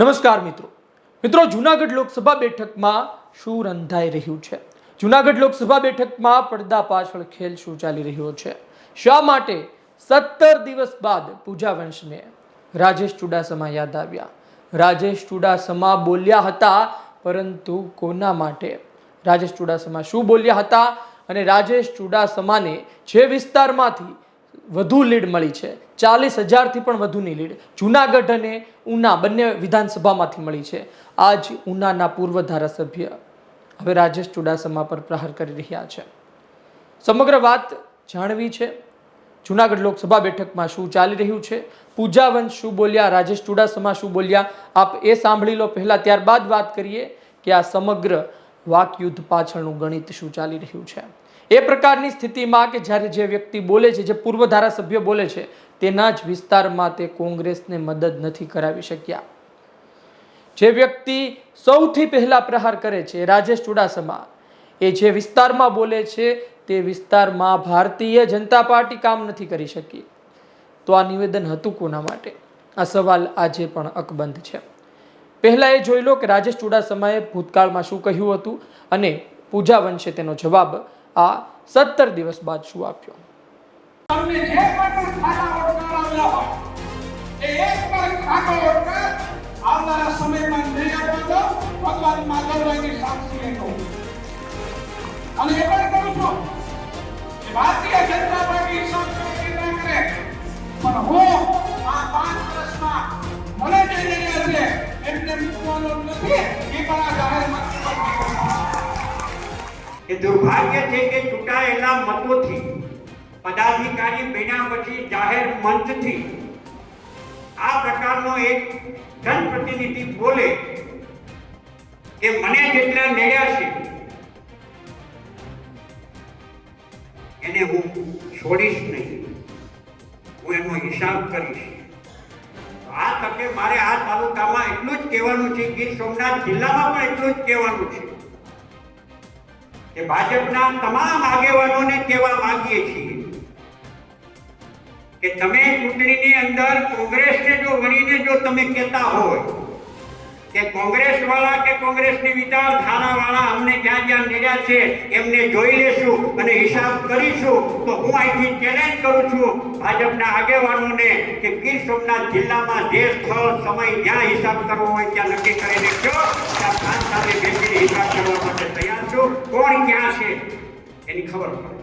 નમસ્કાર મિત્રો. મિત્રો, જુનાગઢ લોકસભા બેઠકમાં શું રંધાઈ રહ્યું છે? જુનાગઢ લોકસભા બેઠકમાં પડદા પાછળ ખેલ શું ચાલી રહ્યો છે? શા માટે સત્તર દિવસ બાદ પૂજા વંશને રાજેશ ચુડાસમા યાદ આવ્યા? રાજેશ ચુડાસમા બોલ્યા હતા, પરંતુ કોના માટે? રાજેશ ચુડાસમા શું બોલ્યા હતા? અને રાજેશ ચુડાસમાને જે વિસ્તારમાંથી વધુ લીડ મળી છે. ચાલીસ હજારથી પણ વધુની લીડ. જુનાગઢ અને ઉના બંને વિધાનસભામાંથી મળી છે. આજ ઉનાના પૂર્વ ધારાસભ્ય હવે રાજેશ ચુડાસમા પર પ્રહાર કરી રહ્યા છે. સમગ્ર વાત જાણવી છે. જુનાગઢ લોકસભા બેઠકમાં શું ચાલી રહ્યું છે? પૂજાવંશ શું બોલ્યા? રાજેશ ચુડાસમા શું બોલ્યા? આપ એ સાંભળી લો. પહેલાં ત્યારબાદ વાત કરીએ કે આ સમગ્ર વાકયુદ્ધ પાછળનું ગણિત શું ચાલી રહ્યું છે. એ પ્રકારની સ્થિતિમાં કે જ્યારે જે વ્યક્તિ બોલે છે, જે પૂર્વ ધારાસભ્ય બોલે છે, તેના જ વિસ્તારમાં તે કોંગ્રેસને મદદ નથી કરાવી શક્યા. જે વ્યક્તિ સૌથી પહેલા પ્રહાર કરે છે, રાજેશ ચુડાસમા, એ જે વિસ્તારમાં બોલે છે, તે વિસ્તારમાં ભારતીય જનતા પાર્ટી કામ નથી કરી શકી. તો આ નિવેદન હતું કોના માટે? આ સવાલ આજે પણ અકબંધ છે. પહેલાં એ જોઈ લો કે રાજેશ ચુડાસમાએ ભૂતકાળમાં શું કહ્યું હતું અને પૂજા વંશે તેનો જવાબ આ સત્તર દિવસ બાદ શું આપ્યો? આવનારા સમયમાં નહીં આપવાનો, ભગવાન માધવરાયની અને એ પણ કહું છું કે ભારતીય જનતા પાર્ટી સંસ્કૃતિ ના પણ હું આ પાંચ વર્ષમાં મને જે રહ્યા છે એમને નથી, એ પણ આ જાહેર કે દુર્ભાગ્ય છે કે ચૂંટાયેલા મતોથી, પદાધિકારી બન્યા પછી જાહેર મંચથી આ પ્રકારનો એક જનપ્રતિનિધિ બોલે કે મને જેટલા નડ્યા છે, એને હું છોડીશ નહીં. હું એનો હિસાબ કરીશ. આ તકે મારે આ તાલુકામાં એટલું જ કહેવાનું છે ગીર સોમનાથ જિલ્લામાં પણ એટલું જ કહેવાનું છે. કે ભાજપના તમામ આગેવાનોને કહેવા માંગીએ છીએ કે તમે ચૂંટણીની અંદર કોંગ્રેસને જો વણીને જો તમે કહેતા હોય કે કોંગ્રેસ વાળા કે કોંગ્રેસની વિચારધારા વાળા અમને જ્યાં જ્યાં નડ્યા છે, એમને જોઈ લેશું અને હિસાબ કરીશું. તો હું અહીંથી ચેલેન્જ કરું છું ભાજપના આગેવાનોને કે ગીર સોમનાથ જિલ્લામાં જે સ્થળ, સમય જ્યાં હિસાબ કરવો હોય ત્યાં નક્કી કરીને કયો. ત્યાં ખાન સાથે બેસીને હિસાબ કરવા માટે તૈયાર છું. કોણ ક્યાં છે? એની ખબર પડે.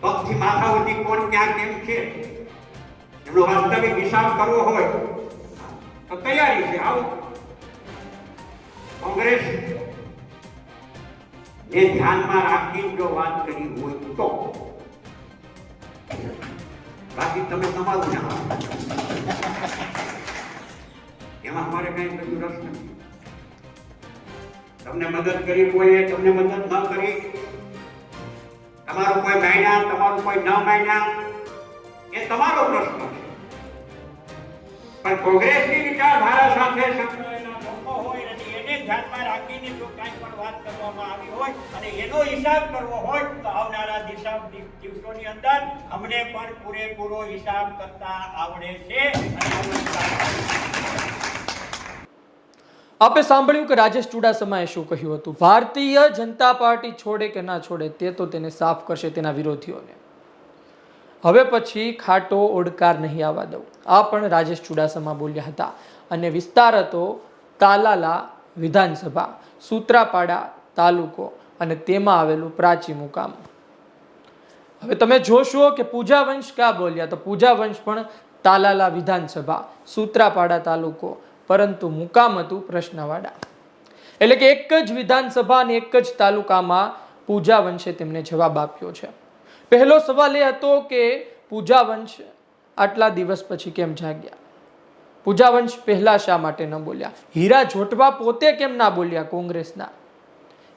પગથી માથા કોણ ક્યાં કેમ છે? એમનો વાસ્તવિક હિસાબ કરવો હોય તો તૈયારી છે, આવો. કોંગ્રેસ ને ધ્યાનમાં રાખીને જો વાત કરી હોય તો. બાકી તમે તમારું જાણો. એમાં અમારે કઈ બધું રસ નથી. તમને મદદ કરી કોઈએ તમને મદદ ન કરી. તમારું કોઈ માયના તમારું કોઈ ન માયના એ તમારો પ્રશ્ન છે. પણ કોંગ્રેસની વિચારધારા સાથે આપે સાંભળ્યું કે રાજેશ ચુડાસમાએ શું કહ્યું હતું? ભારતીય જનતા પાર્ટી છોડે કે ના છોડે તે તો તેને સાફ કરશે તેના વિરોધીઓને. હવે પછી ખાટો ઓડકાર નહીં આવવા દઉં. આ પણ રાજેશ ચુડાસમા બોલ્યા હતા અને વિસ્તાર હતો તાલાલા વિધાનસભા, સૂત્રાપાડા તાલુકો અને તેમાં આવેલું પ્રાચી મુકામ. હવે તમે જોશો કે પૂજા વંશ ક્યાં બોલ્યા? તો પૂજા વંશ પણ તાલાલા વિધાનસભા, સૂત્રાપાડા તાલુકો, પરંતુ મુકામ હતું પ્રશ્નવાડા. એટલે કે એક જ વિધાનસભા અને એક જ તાલુકામાં પૂજા વંશે તેમને જવાબ આપ્યો છે. પહેલો સવાલ એ હતો કે પૂજા વંશ આટલા દિવસ પછી કેમ જાગ્યા? પૂજા વંશ પહેલા શા માટે ન બોલ્યા? હીરા જોટવા પોતે કેમ ના બોલ્યા કોંગ્રેસના?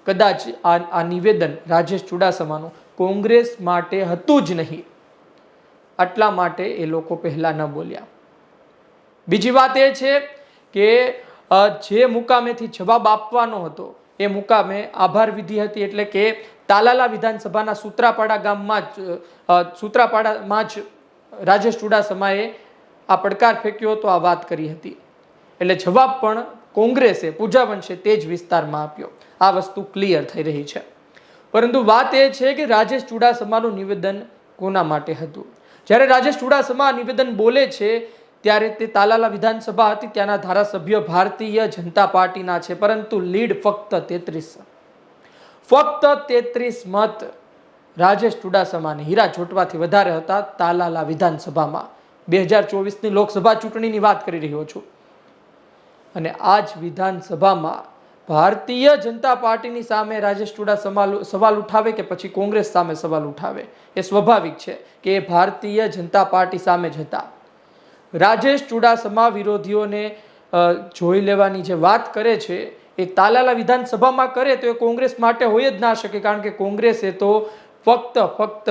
કદાચ આ આ નિવેદન રાજેશ ચુડાસમાનું કોંગ્રેસ માટે હતું જ નહીં. આટલા માટે એ લોકો પહેલા ન બોલ્યા. બીજી વાત એ છે કે જે મુકામેથી જવાબ આપવાનો હતો, એ મુકામે આભાર વિધિ હતી એટલે કે તાલાલા વિધાનસભાના સૂત્રાપાડા ગામમાં જ સૂત્રાપાડામાં જ રાજેશ ચુડાસમાએ આ પડકાર ફેંક્યો હતો, આ વાત કરી હતી. એટલે જવાબ પણ કોંગ્રેસે પૂજા વંશે તે જ વિસ્તારમાં આપ્યો. આ વસ્તુ ક્લિયર થઈ રહી છે. પરંતુ વાત એ છે કે રાજેશ ચુડાસમાનું નિવેદન કોના માટે હતું? જ્યારે રાજેશ ચુડાસમા નિવેદન બોલે છે, ત્યારે તે તાલાલા વિધાનસભા હતી, ત્યાંના ધારાસભ્ય ભારતીય જનતા પાર્ટીના છે, પરંતુ લીડ ફક્ત તેત્રીસ ફક્ત તેત્રીસ મત રાજેશ ચુડાસમાને હીરા જોટવાથી વધારે હતા તાલાલા વિધાનસભામાં. બે હજાર ચોવીસની લોકસભા ચૂંટણીની વાત કરી રહ્યો છું. અને આ જ વિધાનસભામાં ભારતીય જનતા પાર્ટીની સામે રાજેશ ચુડાસમા સવાલ ઉઠાવે કે પછી કોંગ્રેસ સામે સવાલ ઉઠાવે? એ સ્વાભાવિક છે કે એ ભારતીય જનતા પાર્ટી સામે જ હતા. રાજેશ ચુડાસમા વિરોધીઓને જોઈ લેવાની જે વાત કરે છે એ તાલાલા વિધાનસભામાં કરે તો એ કોંગ્રેસ માટે હોય જ ના શકે, કારણ કે કોંગ્રેસે તો ફક્ત ફક્ત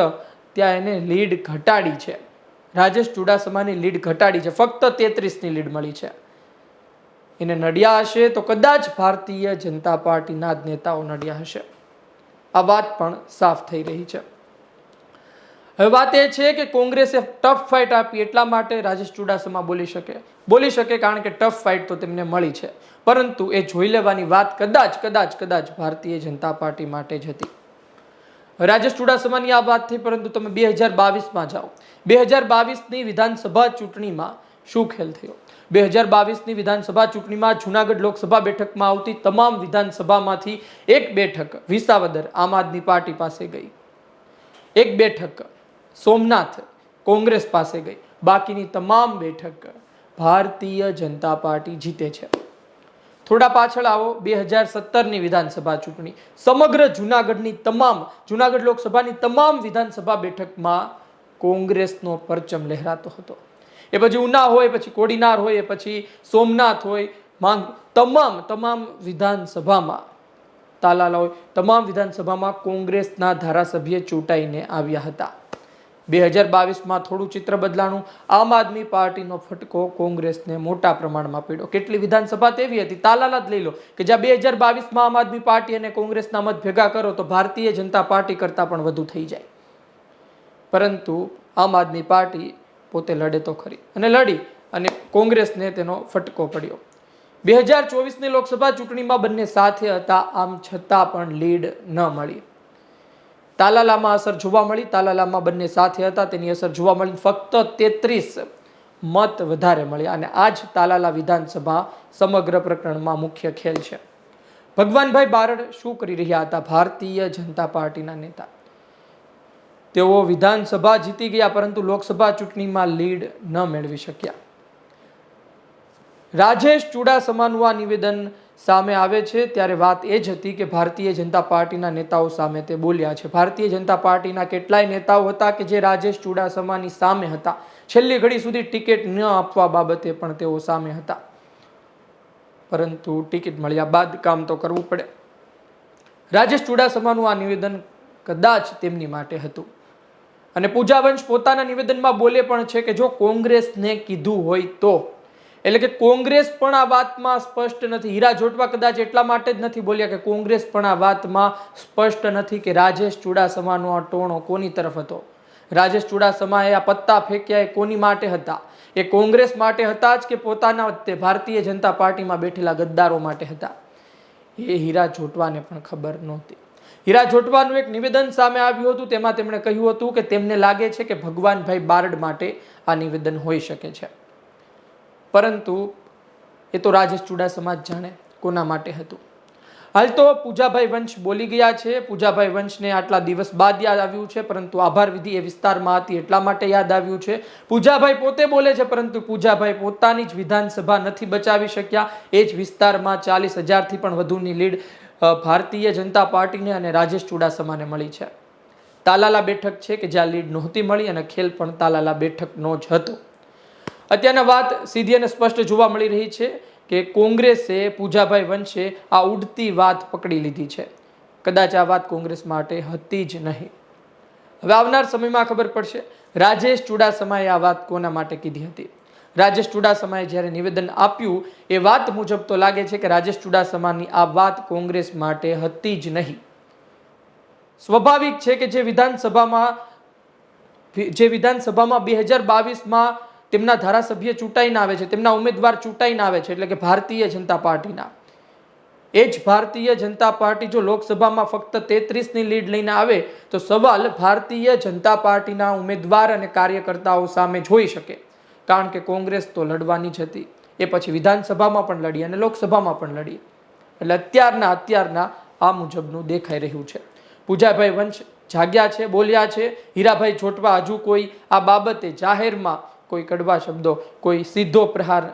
ત્યાં એને લીડ ઘટાડી છે. રાજેશ ચુડાસમાની લીડ ઘટાડી છે. ફક્ત તેત્રીસની લીડ મળી છે. એને નડ્યા હશે તો કદાચ ભારતીય જનતા પાર્ટીના જ નેતાઓ નડ્યા હશે. આ વાત પણ સાફ થઈ રહી છે. હવે વાત એ છે કે કોંગ્રેસે ટફ ફાઇટ આપી, એટલા માટે રાજેશ ચુડાસમા બોલી શકે. બોલી શકે કારણ કે ટફ ફાઇટ તો તેમને મળી છે. પરંતુ એ જોઈ લેવાની વાત કદાચ કદાચ કદાચ ભારતીય જનતા પાર્ટી માટે જ હતી. રાજેશ ચુડાસમાની આ વાત થઈ પરંતુ તમે બે હજાર બાવીસમાં જાઓ. બે હજાર બાવીસની વિધાનસભા ચૂંટણીમાં શું ખેલ થયો? બે હજાર બાવીસની વિધાનસભા ચૂંટણીમાં જુનાગઢ લોકસભા બેઠકમાં આવતી તમામ વિધાનસભામાંથી એક બેઠક વિસાવદર આમ આદમી પાર્ટી પાસે ગઈ. એક બેઠક સોમનાથ કોંગ્રેસ પાસે ગઈ. બાકીની તમામ બેઠક ભારતીય જનતા પાર્ટી જીતે છે. થોડા પાછળ આવો, બે હજાર સત્તરની વિધાનસભા ચૂંટણી. સમગ્ર જુનાગઢની તમામ, જુનાગઢ લોકસભાની તમામ વિધાનસભા બેઠકમાં કોંગ્રેસનો પરચમ લહેરાતો હતો. એ પછી ઉના હોય પછી કોડીનાર હોય, એ પછી સોમનાથ હોય, માંગ, તમામ તમામ વિધાનસભામાં તાલાલા હોય, તમામ વિધાનસભામાં કોંગ્રેસના ધારાસભ્ય ચૂંટાઈને આવ્યા હતા. બે હજાર બાવીસમાં થોડું ચિત્ર બદલાણું, આમ આદમી પાર્ટીનો ફટકો કોંગ્રેસને મોટા પ્રમાણમાં પડ્યો. કેટલી વિધાનસભા તેવી હતી, તાલાલા જ લઈ લો, કે જ્યાં બે હજાર બાવીસમાં આમ આદમી પાર્ટી અને કોંગ્રેસના મત ભેગા કરો તો ભારતીય જનતા પાર્ટી કરતાં પણ વધુ થઈ જાય. પરંતુ આમ આદમી પાર્ટી પોતે લડે તો ખરી. અને લડી, અને કોંગ્રેસને તેનો ફટકો પડ્યો. બે હજાર ચોવીસની લોકસભા ચૂંટણીમાં બંને સાથે હતા, આમ છતાં પણ લીડ ન મળી. તાલાલામાં અસર જોવા મળી. તાલાલામાં બંને સાથે હતા. તેની અસર જોવા મળી. ફક્ત તેત્રીસ મત વધારે મળ્યા અને આ જ તાલાલા વિધાનસભા સમગ્ર પ્રકરણમાં મુખ્ય ખેલ છે. ભગવાનભાઈ બારડ શું કરી રહ્યા હતા? ભારતીય જનતા પાર્ટીના નેતા. તેઓ વિધાનસભા જીતી ગયા, પરંતુ લોકસભા ચૂંટણીમાં લીડ ન મેળવી શક્યા. રાજેશ ચુડાસમાનું આ નિવેદન સામે આવે છે, ત્યારે વાત એ જ હતી કે ભારતીય જનતા પાર્ટીના નેતાઓ સામે તે બોલ્યા છે. ભારતીય જનતા પાર્ટીના કેટલાય નેતાઓ હતા કે જે રાજેશ ચુડાસમાની સામે હતા. છેલ્લી ઘડી સુધી ટિકિટ ન આપવા બાબતે પણ તેઓ સામે હતા. પરંતુ ટિકિટ મળ્યા બાદ કામ તો કરવું પડે. રાજેશ ચુડાસમાનું આ નિવેદન કદાચ તેમની માટે હતું. અને પૂજા વંશ પોતાના નિવેદનમાં બોલે પણ છે કે જો કોંગ્રેસને કીધું હોય તો એટલે કે કોંગ્રેસ પણ આ વાતમાં સ્પષ્ટ નથી. હીરા જોટવા કદાચ એટલા માટે જ નથી બોલ્યા કે કોંગ્રેસ પણ આ વાતમાં સ્પષ્ટ નથી કે રાજેશ ચુડાસમાનો આ ટોણો કોની તરફ હતો? રાજેશ ચુડાસમાએ આ પત્તા ફેંક્યા એ કોની માટે હતા? એ કોંગ્રેસ માટે હતા જ કે પોતાના તે ભારતીય જનતા પાર્ટીમાં બેઠેલા ગદ્દારો માટે હતા? એ હીરા જોટવાને પણ ખબર નહોતી. હીરા જોટવાનું એક નિવેદન સામે આવ્યું હતું. તેમાં તેમણે કહ્યું હતું કે તેમને લાગે છે કે ભગવાનભાઈ બારડ માટે આ નિવેદન હોઈ શકે છે. પરંતુ એ તો રાજેશ ચુડાસમા જ જાણે કોના માટે હતું. હાલ તો પૂજાભાઈ વંશ બોલી ગયા છે. પૂજાભાઈ વંશને આટલા દિવસ બાદ યાદ આવ્યું છે, પરંતુ આભાર વિધિ એ વિસ્તારમાં હતી એટલા માટે યાદ આવ્યું છે. પૂજાભાઈ પોતે બોલે છે, પરંતુ પૂજાભાઈ પોતાની જ વિધાનસભા નથી બચાવી શક્યા. એ જ વિસ્તારમાં ચાલીસ હજારથી પણ વધુની લીડ ભારતીય જનતા પાર્ટીને અને રાજેશ ચુડાસમાને મળી છે. તાલાલા બેઠક છે કે જ્યાં લીડ નહોતી મળી અને ખેલ પણ તાલાલા બેઠકનો જ હતો. અત્યારના વાત સીધી અને સ્પષ્ટ જોવા મળી રહી છે કે કોંગ્રેસે પૂજાભાઈ વંશે આ ઉડતી વાત પકડી લીધી છે. કદાચ આ વાત કોંગ્રેસ માટે હતી જ નહીં. હવે આવનાર સમયમાં ખબર પડશે, રાજેશ ચુડાસમાએ આ વાત કોના માટે કીધી હતી? રાજેશ ચુડાસમાએ જ્યારે નિવેદન આપ્યું, એ વાત મુજબ તો લાગે છે કે રાજેશ ચુડાસમાની આ વાત કોંગ્રેસ માટે હતી જ નહીં. સ્વાભાવિક છે કે જે વિધાનસભામાં જે વિધાનસભામાં બે હજાર બાવીસમાં તેમના ધારાસભ્ય ચૂંટાઈને આવે છે, તેમના ઉમેદવાર ચૂંટાઈને આવે છે, એટલે કે ભારતીય જનતા પાર્ટીના. એ જ ભારતીય જનતા પાર્ટી જો લોકસભામાં ફક્ત તેત્રીસની લીડ લઈને આવે, તો સવાલ ભારતીય જનતા પાર્ટીના ઉમેદવાર અને કાર્યકર્તાઓ સામે જોઈ શકે. કારણ કે કોંગ્રેસ તો લડવાની જ હતી. એ પછી વિધાનસભામાં પણ લડી અને લોકસભામાં પણ લડી. એટલે અત્યારના અત્યારના આ મુજબનું દેખાઈ રહ્યું છે. પૂજાભાઈ વંશ જાગ્યા છે, બોલ્યા છે, હીરાભાઈ જોટવા હજુ કોઈ આ બાબતે જાહેરમાં કોઈ કડવા શબ્દો, કોઈ સીધો પ્રહાર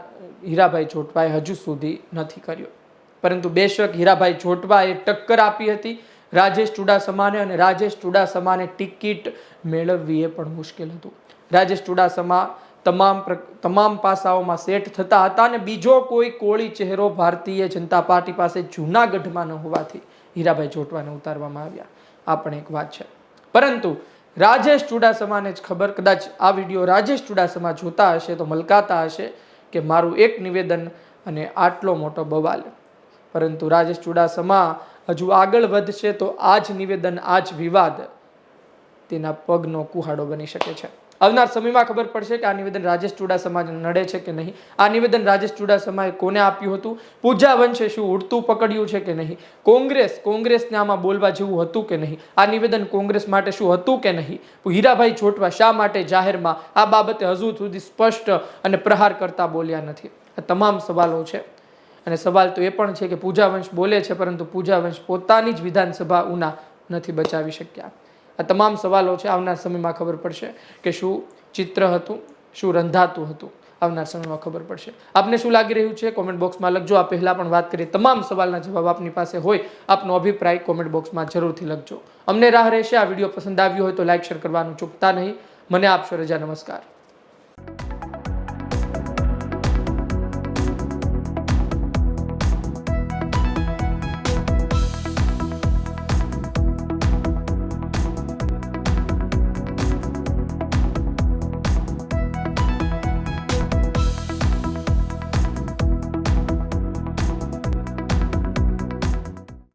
હીરાભાઈ જોટવાએ હજુ સુધી નથી કર્યો. પરંતુ બેશક હીરાભાઈ જોટવાએ ટક્કર આપી હતી, રાજેશ ચુડાસમાને અને રાજેશ ચુડાસમાને ટિકિટ મેળવવી એ પણ મુશ્કેલ હતું. રાજેશ ચુડાસમા તમામ તમામ પાસાઓમાં સેટ થતા હતા અને બીજો કોઈ કોળી ચહેરો ભારતીય જનતા પાર્ટી પાસે જૂનાગઢમાં ન હોવાથી હીરાભાઈ જોટવાને ઉતારવામાં આવ્યા. આ પણ એક વાત છે. પરંતુ રાજેશ ચુડાસમાને જ ખબર, કદાચ આ વીડિયો રાજેશ ચુડાસમા જોતા હશે તો મલકાતા હશે કે મારું એક નિવેદન અને આટલો મોટો બવાલ. પરંતુ રાજેશ ચુડાસમા હજુ આગળ વધશે તો આ જ નિવેદન, આ જ વિવાદ તેના પગનો કુહાડો બની શકે છે. આવનાર સમયમાં ખબર પડશે કે આ નિવેદન રાજેશ ચુડાસમાને નડે છે કે નહીં? આ નિવેદન રાજેશ ચુડાસમાએ કોને આપ્યું હતું? પૂજા વંશે શું ઉડતું પકડ્યું છે કે નહીં? કોંગ્રેસ, કોંગ્રેસને આમાં બોલવા જેવું હતું કે નહીં? આ નિવેદન કોંગ્રેસ માટે શું હતું કે નહીં? હીરાભાઈ છોટવા શા માટે જાહેરમાં? આ બાબતે હજુ સુધી સ્પષ્ટ અને પ્રહાર કરતા બોલ્યા નથી. આ તમામ સવાલો છે. અને સવાલ તો એ પણ છે કે પૂજા વંશ બોલે છે, પરંતુ પૂજા વંશ પોતાની જ વિધાનસભા ઉના નથી બચાવી શક્યા. આ તમામ સવાલો છે આવનાર સમયમાં ખબર પડશે કે શું ચિત્ર હતું, શું રંધાતું હતું આવનાર સમયમાં ખબર પડશે. આપને શું લાગી રહ્યું છે? કોમેન્ટ બોક્સમાં લખજો. આ પહેલાં પણ વાત કરી તમામ સવાલના જવાબ આપની પાસે હોય આપનો અભિપ્રાય કોમેન્ટ બોક્સમાં જરૂરથી લખજો. અમને રાહ રહેશે. આ વીડિયો પસંદ આવ્યો હોય તો લાઇક શેર કરવાનું ચૂકતા નહીં. મને આપશો રજા. નમસ્કાર.